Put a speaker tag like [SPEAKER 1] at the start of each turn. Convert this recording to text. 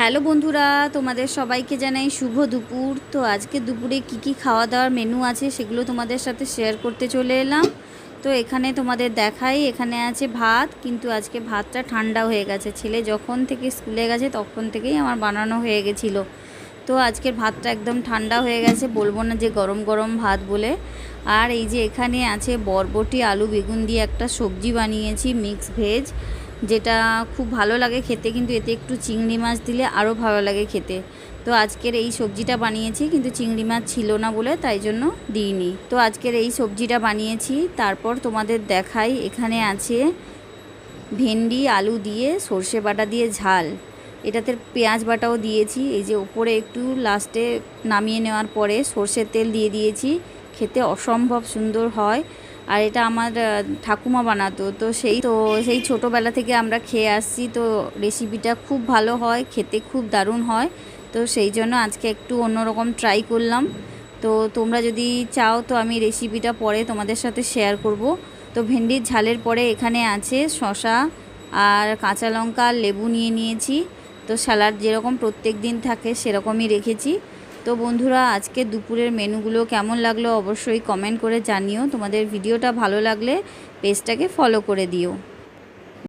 [SPEAKER 1] Hello বন্ধুরা, তোমাদের সবাইকে জানাই শুভ দুপুর। তো আজকে দুপুরে কি কি খাওয়া দাওয়ার মেনু আছে সেগুলো তোমাদের সাথে শেয়ার করতে চলে এলাম। তো এখানে তোমাদের দেখাই, এখানে আছে ভাত, কিন্তু আজকে ভাতটা ঠান্ডা হয়ে গেছে। ছেলে যখন থেকে স্কুলে গেছে তখন থেকেই আমার বানানো হয়ে গেছিল। তো আজকের ভাতটা একদম ঠান্ডা হয়ে গেছে, বলব না যে গরম গরম ভাত বলে। আর এই যে এখানে আছে বরবটি, আলু বেগুন দিয়ে একটা সবজি বানিয়েছি মিক্স ভেজ যেটা খুব ভালো লাগে খেতে, কিন্তু এতে একটু চিংড়ি মাছ দিলে আরও ভালো লাগে খেতে। তো আজকের এই সবজিটা বানিয়েছি, কিন্তু চিংড়ি মাছ ছিল না বলে তাই জন্য দিইনি। তো আজকের এই সবজিটা বানিয়েছি, তারপর তোমাদের দেখাই, এখানে আছে ভেন্ডি, আলু দিয়ে সর্ষে বাটা দিয়ে ঝাল। এটাতে পেঁয়াজ বাটাও দিয়েছি, এই যে ওপরে একটু লাস্টে নামিয়ে নেওয়ার পরে সর্ষের তেল দিয়ে দিয়েছি, খেতে অসম্ভব সুন্দর হয়। আর এটা আমার ঠাকুমা বানাতো। তো সেই তো সেই ছোটোবেলা থেকে আমরা খেয়ে আসছি। তো রেসিপিটা খুব ভালো হয়, খেতে খুব দারুণ হয়। তো সেই জন্য আজকে একটু অন্যরকম ট্রাই করলাম। তো তোমরা যদি চাও তো আমি রেসিপিটা পরে তোমাদের সাথে শেয়ার করব। তো ভেন্ডির ঝালের পরে এখানে আছে শশা আর কাঁচা লঙ্কা লেবু নিয়ে নিয়েছি। তো স্যালাড যেরকম প্রত্যেক দিন থাকে সেরকমই রেখেছি। তো বন্ধুরা, আজকে দুপুরের মেনুগুলো কেমন লাগল অবশ্যই কমেন্ট করে জানিও। তোমাদের ভিডিওটা ভালো লাগলে পেজটাকে ফলো করে দিও।